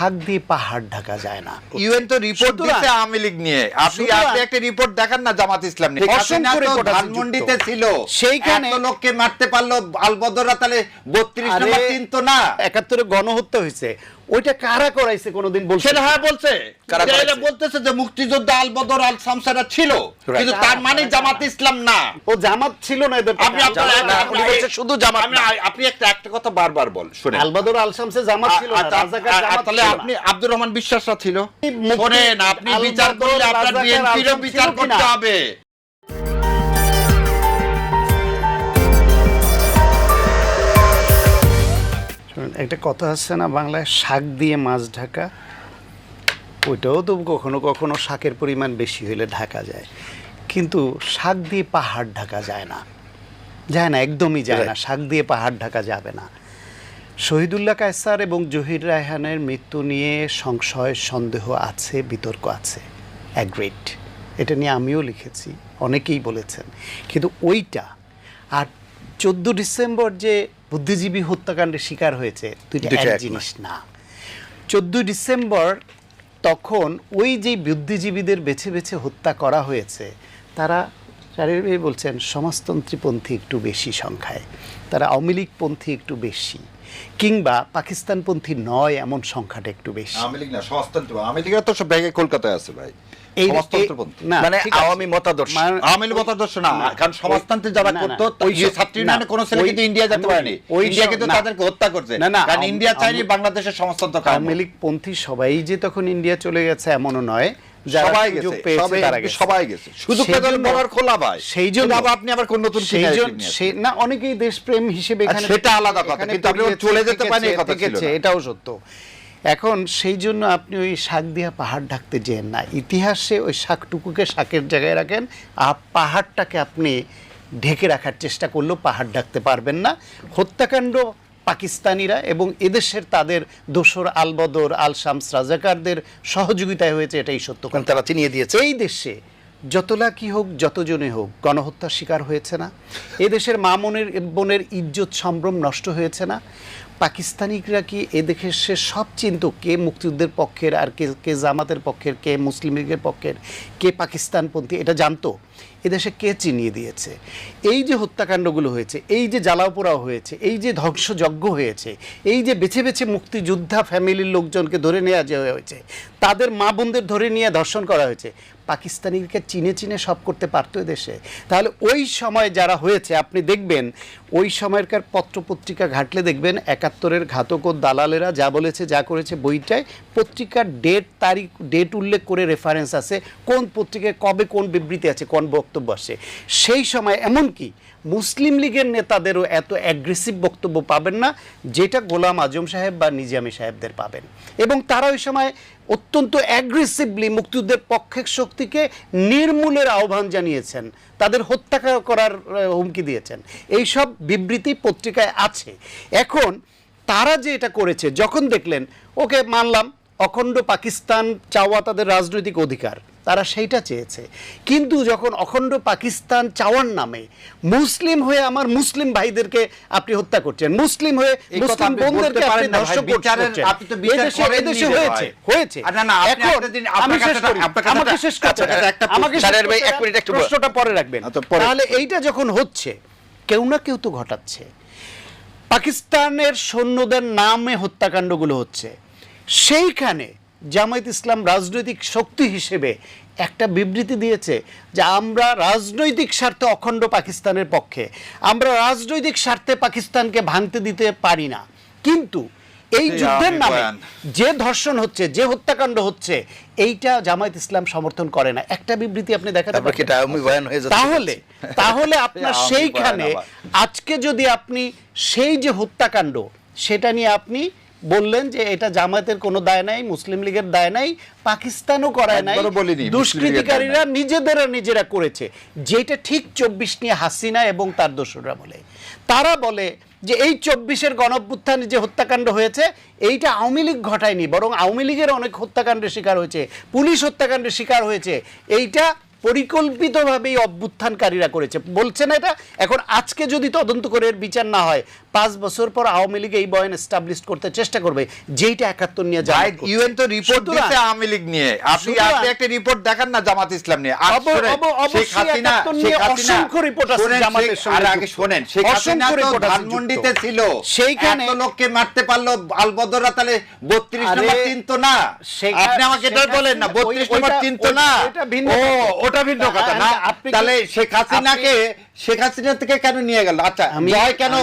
শাক দিয়ে পাহাড় ঢাকা যায় না। ইউএন তো রিপোর্ট দিতে আওয়ামী লীগ নিয়ে। আপনি আপনি একটা রিপোর্ট দেখান না জামাত ইসলাম নিয়ে। অসংখ্য আছে। ধানমন্ডিতে ছিল। সেইখানে- এত লোককে মারতে পারল আলবদরা তাহলে 32 নম্বর তিন তো না। একাত্তরে গণহত্যা হয়েছে। ওইটা কারা করাইছে কোনোদিন বলছে? সেটা হ্যাঁ বলছে। এরা বলতেছে যে মুক্তিযোদ্ধা আলবদর আল সামসারা ছিল কিন্তু তার মানে জামাত ইসলাম না। ও জামাত ছিল না এদের আপনি আপনার আপনি বলছে শুধু জামাত আপনি একটা একটা কথা বারবার বল শুনে আলবাদর আল শামসে জামাত ছিল না তাহলে আপনি আব্দুর রহমান বিশ্বাসরা ছিল? শোনেন আপনি বিচার করলে আপনার বিএনপিরও বিচার করতে হবে। একটা কথা আছে না বাংলায় শাক দিয়ে মাছ ঢাকা ওইটাও তো কখনো কখনো শাকের পরিমাণ বেশি হলে ঢাকা যায়। কিন্তু শাক দিয়ে পাহাড় ঢাকা যায় না। যায় না একদমই যায় না। শাক দিয়ে পাহাড় ঢাকা যাবে না। শহীদুল্লাহ কায়সার এবং জহির রায়হানের মৃত্যু নিয়ে সংশয় সন্দেহ আছে বিতর্ক আছে। অ্যাগ্রেট এটা নিয়ে আমিও লিখেছি। অনেকেই বলেছেন। কিন্তু ওইটা আর চোদ্দ ডিসেম্বর যে বুদ্ধিজীবী হত্যাকাণ্ডের শিকার হয়েছে দুইটা। জিনিস না। চোদ্দই ডিসেম্বর তখন ওই যে বুদ্ধিজীবীদের বেছে বেছে হত্যা করা হয়েছে তারা চারিভাবে বলছেন সমাজতন্ত্রীপন্থী একটু বেশি সংখ্যায় তারা আওয়ামী লীগপন্থী একটু বেশি কিংবা পাকিস্তানপন্থী নয় এমন সংখ্যাটা একটু বেশি। আওয়ামী লীগ না সমাজতন্ত্র আওয়ামী লীগের তো সব ব্যাগে কলকাতায় আছে ভাই। মানে আওয়ামী মতাদর্শ। মানে- আওয়ামী মতাদর্শ না কারণ সমাজতন্ত্রে যারা না, না, করতো ওই ওই ছাত্রী না, না কোনো ছেলে কিন্তু ইন্ডিয়া যেতে পারেনি ইন্ডিয়া কিন্তু তাদেরকে হত্যা করছে না, না, কারণ ইন্ডিয়া চাইনি বাংলাদেশের সমাজতন্ত্র আওয়ামী হোক। লীগপন্থী সবাই যে তখন ইন্ডিয়া চলে গেছে এমনও নয় সবাই গেছে পেয়েছে সবাই তারা গেছে। সবাই গেছে শুধু সেই পেদল জন্য- বলার খোলা সেই জন্য আপনি আবার কোন নতুন সেই জন্য নিয়ে আসছেন। সে- না অনেকেই দেশপ্রেম হিসেবে এখানে সেটা আলাদা কথা, কিন্তু আপনি চলে যেতে পারেন। এটাও সত্য এখন সেই জন্য আপনি ওই শাক দিয়া পাহাড় ঢাকতে যেন না। ইতিহাসে ওই শাকটুকুকে শাকের জায়গায় রাখেন আর পাহাড়টাকে আপনি ঢেকে রাখার চেষ্টা করলেও পাহাড় ঢাকতে পারবেন না। হত্যাকাণ্ড পাকিস্তানিরা এবং এদেশের তাদের দোসর আলবদর আল শামস রাজাকারদের সহযোগিতায় হয়েছে এটাই সত্য কারণ তারা চিনিয়ে দিয়েছে। এই দেশে যতলা কি হোক যতজনে হোক গণহত্যার শিকার হয়েছে না। এদেশের দেশের মা মনের বোনের ইজ্জত সম্ভ্রম নষ্ট হয়েছে না। পাকিস্তানিরা কি এ দেশের সে সব চিন্ত কে মুক্তিযুদ্ধের পক্ষের আর কে কে জামাতের পক্ষের, কে মুসলিম লীগের পক্ষের, কে পাকিস্তানপন্থী? এটা জানতো? এদেশে কে চিনিয়ে দিয়েছে? এই যে হত্যাকাণ্ডগুলো হয়েছে, এই যে জ্বালাও পোড়াও হয়েছে, এই যে ধ্বংসযজ্ঞ হয়েছে, এই যে বেছে বেছে মুক্তিযোদ্ধা ফ্যামিলির লোকজনকে ধরে নেওয়া যে হয়েছে, তাদের মা বোনদের ধরে নিয়ে ধর্ষণ করা হয়েছে পাকিস্তানিকে চিনে চিনে সব করতে পারতো দেশে তাহলে ওই সময় যারা হয়েছে, আপনি দেখবেন, ওই সময়কার পত্রপত্রিকা ঘাটলে দেখবেন, একাত্তরের ঘাতক ও দালালেরা যা বলেছে, যা করেছে বইটায়, পত্রিকার ডেট তারিখ ডেট উল্লেখ করে রেফারেন্স আছে, কোন পত্রিকায় কবে কোন বিবৃতি আছে, কোন বক্তব্য আসে। সেই সময় এমনকি মুসলিম লীগের নেতাদেরও এত অ্যাগ্রেসিভ বক্তব্য পাবেন না, যেটা গোলাম আজম সাহেব বা নিজামী সাহেবদের পাবেন। এবং তারা ওই সময় অত্যন্ত অ্যাগ্রেসিভলি মুক্তিযুদ্ধের পক্ষের শক্তিকে নির্মূলের আহ্বান জানিয়েছেন। তাদের হত্যা করার হুমকি দিয়েছেন। এই সব বিবৃতি পত্রিকায় আছে। এখন তারা যে এটা করেছে, যখন দেখলেন, ওকে মানলাম, অখণ্ড পাকিস্তান চাওয়া তাদের রাজনৈতিক অধিকার। তারা সেইটা চেয়েছে। কিন্তু যখন অখণ্ড পাকিস্তান চাওয়ার নামে মুসলিম হয়ে আমার মুসলিম ভাইদেরকে আপনি হত্যা করছেন মুসলিম হয়ে মুসলিম বোনদেরকে আপনি ধর্ষণ করছেন। আপনি তো বিচার এদেশে- এদেশে হয়েছে হয়েছে। না, না, আপনি দিন- আপনার কাছে আমাকে শেষ করতে আচ্ছা, একটা আমাকে শেষ স্যারের ভাই, এক মিনিট একটু প্রশ্নটা পরে রাখবেন। আচ্ছা, তাহলে এইটা যখন হচ্ছে কেউ না কেউ তো ঘটাচ্ছে। পাকিস্তানের সৈন্যদের নামে হত্যাকাণ্ডগুলো হচ্ছে। সেইখানে জামায়াত ইসলাম রাজনৈতিক শক্তি হিসেবে একটা বিবৃতি দিয়েছে যে আমরা রাজনৈতিক স্বার্থে অখণ্ড পাকিস্তানের পক্ষে। আমরা রাজনৈতিক স্বার্থে পাকিস্তানকে ভাঙতে দিতে পারি না। কিন্তু এই যুদ্ধের নামে যে ধর্ষণ হচ্ছে যে হত্যাকাণ্ড হচ্ছে এইটা জামায়াত ইসলাম সমর্থন করে না। একটা বিবৃতি আপনি দেখাতে যাচ্ছে? তাহলে তাহলে আপনার সেইখানে আজকে যদি আপনি সেই যে হত্যাকাণ্ড সেটা নিয়ে আপনি বললেন যে এটা জামায়াতের কোনো দায় নাই মুসলিম লীগের দায় নাই পাকিস্তানও করায় নাই দুষ্কৃতিকারীরা নিজেদেরা নিজেরা করেছে। যেটা ঠিক চব্বিশ নিয়ে হাসিনা এবং তার দোসররা বলে। তারা বলে যে এই চব্বিশের গণঅভ্যুত্থানে যে হত্যাকাণ্ড হয়েছে এইটা আওয়ামী লীগ ঘটায়নি বরং আওয়ামী লীগের অনেক হত্যাকাণ্ডের শিকার হয়েছে পুলিশ হত্যাকাণ্ডের শিকার হয়েছে। এইটা পরিকল্পিতভাবেই অভ্যুত্থানকারীরা করেছে। বলছে না এটা? এখন আজকে যদি তদন্ত করে এর বিচার না হয় পাঁচ বছর পর আওয়ামী লীগ এই বয়ান এস্টাবলিশ করতে চেষ্টা করবে যেইটা একাত্তর নিয়ে করছে। ইউএন তো রিপোর্ট দিতে আওয়ামী লীগ নিয়ে। আপনি আপনি একটা রিপোর্ট দেখান না জামাত ইসলাম নিয়ে। শেখ হাসিনা শেখ হাসিনা অসংখ্য report আছে জামাতের সঙ্গে আর আগে। শোনেন শেখ হাসিনা তো ধানমন্ডিতে ছিল। সেইখানে- এত লোককে মারতে পারল আলবদরা তাহলে বত্রিশ আরে, নম্বর চিনতো না। শেখ- আপনি আমাকে এটা বলেন না হাসিনা- বত্রিশ ওই- নম্বর ওইটা- চিনতো না। ওইটা ভিন্ন ও ওটা ভিন্ন কথা না। তাহলে শেখ হাসিনাকে শেখ হাসিনা থেকে কেন নিয়ে গেল? আচ্ছা আমি- জয় কেন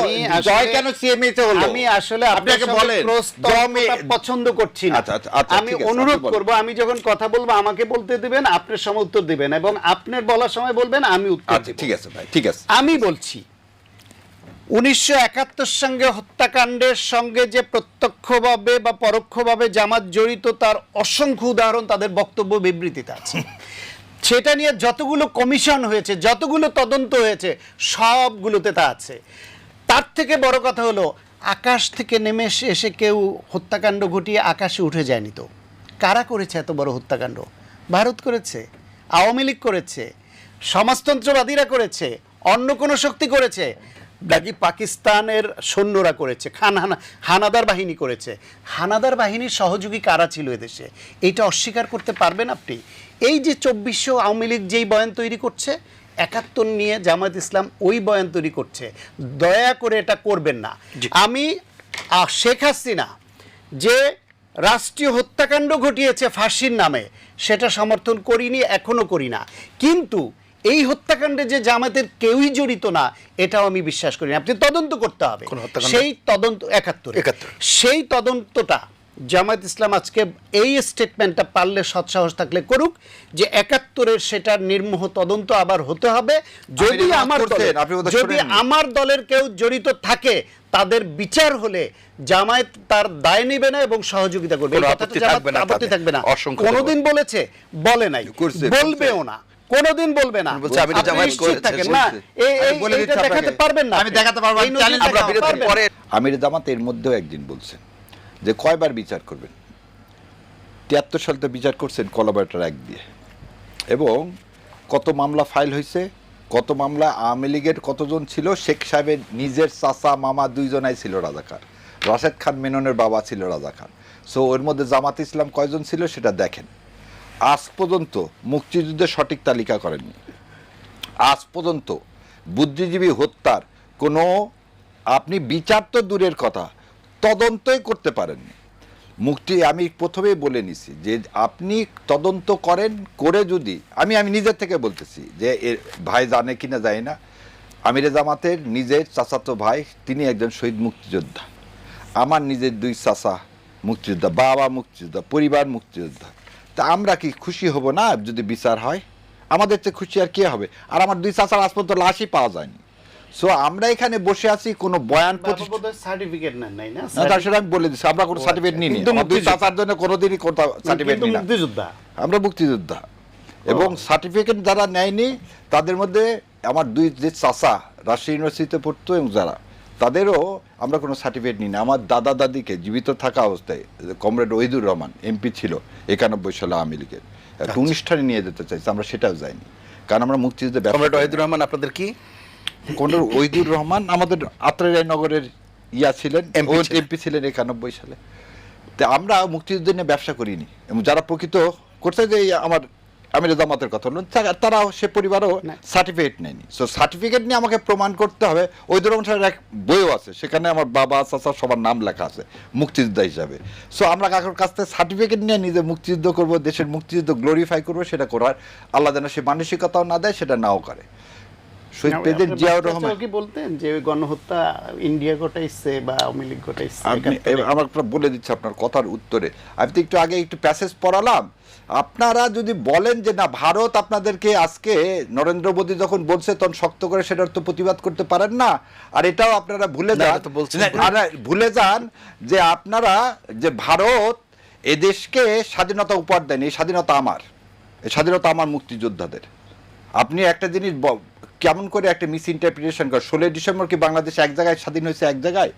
জয় কেন সিএমএ তে হলো? আমি আসলে আপনাকে বলেন পছন্দ করছি না। আচ্ছা, আচ্ছা, আচ্ছা, আমি অনুরোধ করব আমি যখন কথা বলব আমাকে বলতে দিবেন আপনার সময় উত্তর দিবেন এবং আপনার বলার সময় বলবেন আমি উত্তর আচ্ছা ঠিক আছে ভাই ঠিক আছে। আমি বলছি উনিশশো একাত্তর সঙ্গে হত্যাকাণ্ডের সঙ্গে যে প্রত্যক্ষভাবে বা পরোক্ষভাবে জামাত জড়িত তার অসংখ্য উদাহরণ তাদের বক্তব্য বিবৃতিতে আছে। সেটা নিয়ে যতগুলো কমিশন হয়েছে, যতগুলো তদন্ত হয়েছে, সবগুলোতে তা আছে। তার থেকে বড় কথা হলো, আকাশ থেকে নেমে এসে কেউ হত্যাকাণ্ড ঘটিয়ে আকাশে উঠে যায়নি তো। কারা করেছে এত বড় হত্যাকাণ্ড? ভারত করেছে, আওয়ামী লীগ করেছে, সমাজতন্ত্রবাদীরা করেছে, অন্য কোনো শক্তি করেছে। নাকি পাকিস্তানের সৈন্যরা করেছে খান হানা হানাদার বাহিনী করেছে। হানাদার বাহিনীর সহযোগী কারা ছিল এদেশে? এইটা অস্বীকার করতে পারবেন আপনি? এই যে চব্বিশশো আওয়ামী লীগ যেই বয়ান তৈরি করছে একাত্তর নিয়ে জামাত ইসলাম ওই বয়ান তৈরি করছে। দয়া করে এটা করবেন না। আমি শেখ হাসিনা যে রাষ্ট্রীয় হত্যাকাণ্ড ঘটিয়েছে ফাঁসির নামে সেটা সমর্থন করিনি এখনও করি না। কিন্তু এই হত্যাকাণ্ডে যে জামাতের কেউই জড়িত না এটাও আমি বিশ্বাস করি না। আপনি তদন্ত করতে হবে। সেই তদন্ত একাত্তর। 71 সেই তদন্তটা জামায়াত ইসলাম আজকে এই স্টেটমেন্টটা পারলে সৎসাহস থাকলে করুক যে একাত্তরের সেটার নির্মোহ তদন্ত আবার হতে হবে। যদি আমার দলের- যদি আমার দলের কেউ জড়িত থাকে তাদের বিচার হলে জামায়াত তার দায় নেবে না এবং সহযোগিতা করবে। আপত্তি থাকবে না কোনোদিন বলেছে বলে নাই বলবেও না। কোনোদিন বলবে না। বলছে, আমি জামায়াত থাকেন না? এই- এই- বলে এইটা দেখাতে পারবেন না। আমি দেখাতে পারব, চ্যালেঞ্জ আমরা বিরতির পরে আমির জামাত এর মধ্যেও একদিন বলছেন যে কয়বার বিচার করবেন? তিয়াত্তর সাল তো বিচার করছেন কলাবাটার এক দিয়ে। এবং কত মামলা ফাইল হয়েছে কত মামলা আওয়ামী লীগের কতজন ছিল? শেখ সাহেবের নিজের চাচা মামা দুইজনাই ছিল রাজাকার। রাশেদ খান মেননের বাবা ছিল রাজাকার। সো ওর মধ্যে জামাত ইসলাম কয়জন ছিল সেটা দেখেন। আজ পর্যন্ত মুক্তিযুদ্ধের সঠিক তালিকা করেননি। আজ পর্যন্ত বুদ্ধিজীবী হত্যার কোনো আপনি বিচার তো দূরের কথা, তদন্তই করতে পারেননি। মুক্তি আমি প্রথমেই বলে নিছি যে আপনি তদন্ত করেন, করে যদি, আমি আমি নিজের থেকে বলতেছি যে এর ভাই জানে কি না যায় না। আমিরে জামাতের নিজের চাচাতো ভাই, তিনি একজন শহীদ মুক্তিযোদ্ধা। আমার নিজের দুই চাচা মুক্তিযোদ্ধা, বাবা মুক্তিযোদ্ধা, পরিবার মুক্তিযোদ্ধা। তা আমরা কি খুশি হব না যদি বিচার হয়? আমাদের তো খুশি আর কে হবে? আর আমার দুই চাচার আজ পর্যন্ত লাশই পাওয়া যায়নি। সো আমরা এখানে বসে আছি কোনো বয়ান সার্টিফিকেট নাই না? তার আমি বলে আমরা কোনো সার্টিফিকেট নিই কিন্তু দুই চাচার জন্য কোনোদিনই কোথাও সার্টিফিকেট নিই না। মুক্তিযোদ্ধা? আমরা মুক্তিযোদ্ধা। এবং সার্টিফিকেট যারা নেয়নি তাদের মধ্যে আমার দুই যে চাচা রাজশাহী ইউনিভার্সিটিতে পড়তো এবং যারা তাদেরও আমরা কোনো সার্টিফিকেট নিই না। আমার দাদা দাদিকে জীবিত থাকা অবস্থায় কমরেড ওহিদুর রহমান এমপি ছিল একানব্বই সালে আওয়ামী লীগের। একটা অনুষ্ঠানে নিয়ে যেতে চাইছি আমরা সেটাও যাইনি। কারণ আমরা মুক্তিযুদ্ধে কমরেড ওহিদুর রহমান আপনাদের কি? কমরেড ওহিদুর রহমান আমাদের আত্রাই নগরের ইয়া ছিলেন এমপি ছিলেন। একানব্বই সালে। তো আমরা মুক্তিযুদ্ধ নিয়ে ব্যবসা করিনি। এবং যারা প্রকৃত করতে যে আমার আমির জামাতের কথা বলুন তা- তারাও সে পরিবারও সার্টিফিকেট নেয়নি। সো সার্টিফিকেট নিয়ে আমাকে প্রমাণ করতে হবে। ওই ধরুন এক বইও আছে। সেখানে আমার বাবা চাচা সবার নাম লেখা আছে মুক্তিযোদ্ধা হিসাবে। সো আমরা কাকুর কাছ থেকে সার্টিফিকেট নিয়ে নিজে মুক্তিযুদ্ধ করব দেশের মুক্তিযুদ্ধ গ্লোরিফাই করব সেটা করার। আল্লাহ যেন সে মানসিকতাও না দেয় সেটা নাও করে। শহীদ জিয়াউর রহমান কি বলতেন যে গণহত্যা ইন্ডিয়া ঘটাইছে বা আওয়ামী লীগ ঘটাইছে? আমার বলে দিচ্ছি আপনার কথার উত্তরে। আমি তো একটু আগে একটু প্যাসেজ পড়ালাম। আপনারা যদি বলেন যে না ভারত আপনাদেরকে আজকে নরেন্দ্র মোদী যখন বলছে তখন শক্ত করে সেটার তো প্রতিবাদ করতে পারেন না। আর এটাও আপনারা ভুলে যান ভুলে যান যে আপনারা যে ভারত এদেশকে স্বাধীনতা উপহার দেন এই স্বাধীনতা আমার এই স্বাধীনতা আমার মুক্তিযোদ্ধাদের। আপনি একটা জিনিস কেমন করে একটা মিস ইন্টারপ্রিটেশন করেন? ষোলোই ডিসেম্বর কি বাংলাদেশ এক জায়গায় স্বাধীন হয়েছে এক জায়গায়?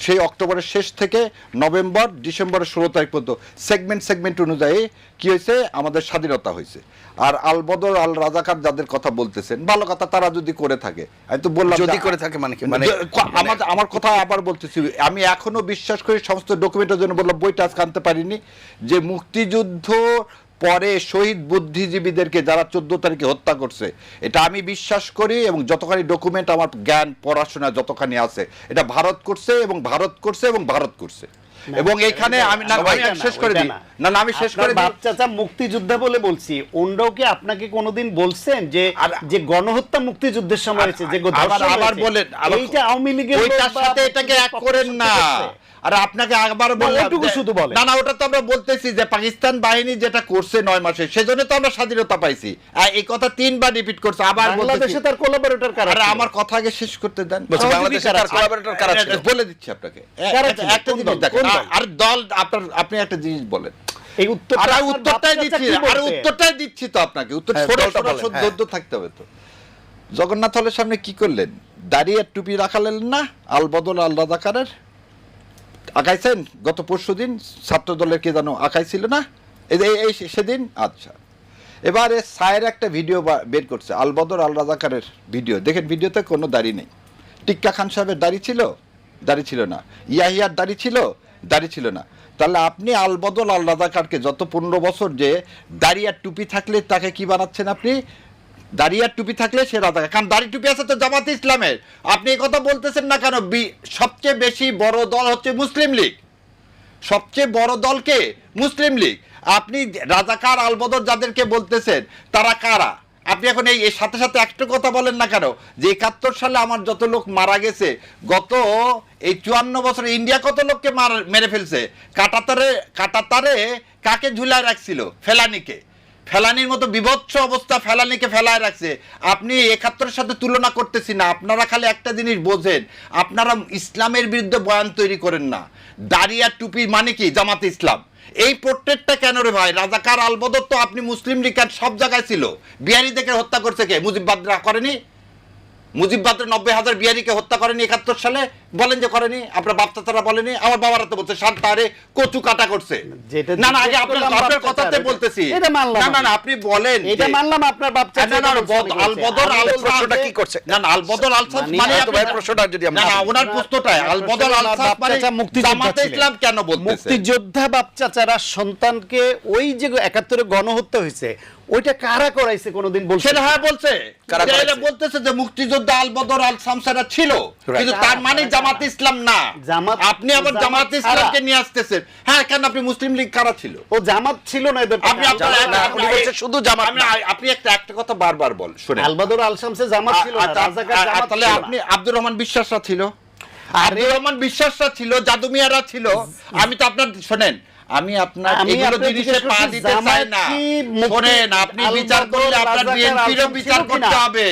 সেই অক্টোবরের শেষ থেকে নভেম্বর ডিসেম্বরের ষোলো তারিখ পর্যন্ত সেগমেন্ট সেগমেন্ট অনুযায়ী কি হয়েছে আমাদের স্বাধীনতা হয়েছে আর আল বদর আল রাজাকার যাদের কথা বলতেছেন ভালো কথা তারা যদি করে থাকে আমি তো বললাম যদি করে থাকে মানে কি? মানে- আমার আমার কথা আবার বলতেছি আমি এখনও বিশ্বাস করি সমস্ত ডকুমেন্টের জন্য বললাম বইটা আজকে আনতে পারিনি যে মুক্তিযুদ্ধ পরে শহীদ বুদ্ধিজীবীদেরকে যারা চোদ্দ তারিখে হত্যা করছে এটা আমি বিশ্বাস করি এবং যতখানি ডকুমেন্ট আমার জ্ঞান পড়াশোনা যতখানি আছে এটা ভারত করছে এবং ভারত করছে এবং ভারত করছে। এবং এখানে আমি না না, শেষ করে দিই। না। আমি শেষ করে দিই। বাপ চাচা মুক্তিযোদ্ধা বলে বলছি ওনরাও কি আপনাকে কোনোদিন বলছেন যে যে গণহত্যা মুক্তিযুদ্ধের সময় হয়েছে যে আবার বলেন এইটা আওয়ামী লীগের ওইটার সাথে এটাকে এক করেন না। আর আপনাকে বললাম শুধু বলেন। না না ওটা তো আমরা বলতেছি যে পাকিস্তান বাহিনী যেটা করছে নয় মাসে সেজন্য তো আমরা স্বাধীনতা পাইছি। আর এই কথা তিনবার রিপিট করছে আবার বাংলাদেশে তার কোলাবোরেটর কারা আরে আমার কথা আগে শেষ করতে দেন। বাংলাদেশে তার collaborator কারা ছিল? বলে দিচ্ছি আপনাকে। একটা- জিনিস দেখেন আর- দল আপনার আপনি একটা জিনিস বলেন। এই উত্তরটা উত্তরটাই দিচ্ছি আর উত্তরটাই দিচ্ছি তো আপনাকে। উত্তর হ্যাঁ, বলেন, হ্যাঁ। থাকতে হবে তো। জগন্নাথ হলের সামনে কি করলেন? দাঁড়িয়ে টুপি রাখালেন না? আল বদল আল রাজাকারের আঁকাইছেন? গত পরশু দিন ছাত্র দলের কে জানো আঁকাইছিল না? এই সেদিন? আচ্ছা। এবারে সায়ের একটা ভিডিও বের করছে, আল বদর, আল রাজাকারের ভিডিও। দেখেন, ভিডিওতে কোনো দাড়ি নেই। টিক্কা খান সাহেবের দাড়ি ছিল? দাড়ি ছিল না। ইয়াহিয়ার দাড়ি ছিল? দাড়ি ছিল না। তাহলে আপনি আল বদল আল রাজাকারকে যত পনেরো বছর যে দাড়ি আর টুপি থাকলে তাকে কি বানাচ্ছেন আপনি? দাড়ি আর টুপি থাকলে সে রাজাকার কারণ দাড়ি টুপি আছে তো জামাত ইসলামের। আপনি কথা বলতেছেন না কেন? সবচেয়ে বেশি বড় দল হচ্ছে মুসলিম লীগ। সবচেয়ে বড় দলকে মুসলিম লীগ। আপনি রাজাকার আলবদর যাদেরকে বলতেছেন, তারা কারা? আপনি এখন এই সাথে সাথে একটা কথা বলেন না কেন? যে একাত্তর সালে আমার যত লোক মারা গেছে, গত এই চুয়ান্ন বছরে ইন্ডিয়া কত লোককে মার মেরে ফেলছে? কাটাতারে কাটাতারে কাকে ঝুলায় রাখছিল? ফেলানিকে। ফেলানির মতো বিভৎস অবস্থা ফেলানিকে ফেলায় রাখছে। আপনি একাত্তরের সাথে তুলনা করতেছি না। আপনারা খালি একটা জিনিস বোঝেন, আপনারা ইসলামের বিরুদ্ধে বয়ান তৈরি করেন না। দাঁড়িয়া টুপি মানে কি? জামাতে ইসলাম। এই পোর্ট্রেটটা কেন রে ভাই? রাজাকার আলবদর তো আপনি মুসলিম লীগের সব জায়গায় ছিল। বিহারি দেখে হত্যা করছে কে? মুজিববাদরা করেনি? মুজিব বাদরা নব্বই হাজার বিহারিকে হত্যা করেনি একাত্তর সালে? বলেন যে করেনি। আপনার বাপচাচারা বলেনি। আমার বাবারা তো বলছে শান্তারে কচু কাটা করছে। না না আগে আপনার আপনার কথাতে বলতেছি। না না না আপনি বলেন এটা মানলাম আপনার বাপ না, না, না, এটা বদ- বলছে। আল বদর আমি আল বলছি প্রশ্নটা যে- কি করছে? না না আল বদর আল সাফ মানে মানে হয়তো আপনি- ভাই প্রশ্নটা যদি আমরা না না ওনার প্রশ্নটাই। আল বদর আল সাফ মানে মুক্তিযোদ্ধা জামাতে ইসলাম কেন বলতেছে? মুক্তিযোদ্ধা বাপ চাচারা সন্তানকে ওই যে একাত্তরে গণহত্যা হয়েছে ওইটা কারা করাইছে কোনোদিন বলছে? সেটা হ্যাঁ বলছে? বলতেছে যে মুক্তিযোদ্ধা আল বদর আল সামসারা ছিল কিন্তু তার মানে জামাত ইসলাম না। জামাত- আপনি আবার জামাত ইসলামকে নিয়ে আসতেছেন। হ্যাঁ কেন আপনি মুসলিম লীগ কারা ছিল? ও জামাত ছিল না এদের আপনি আপনার জামাত না, উনি বলছে শুধু জামাত আমি- আপনি একটা একটা কথা বারবার বল শুনে আলবাদর আল শামসে জামাত ছিল না তাহলে আপনি আব্দুর রহমান বিশ্বাসরা ছিল? আব্দুর রহমান বিশ্বাসরা ছিল জাদু মিয়ারা ছিল। আমি তো আপনার শোনেন আমি আপনার এগুলো জিনিসে পা দিতে চাই না। শোনেন আপনি বিচার করলে আপনার বিএনপিরও বিচার করতে হবে।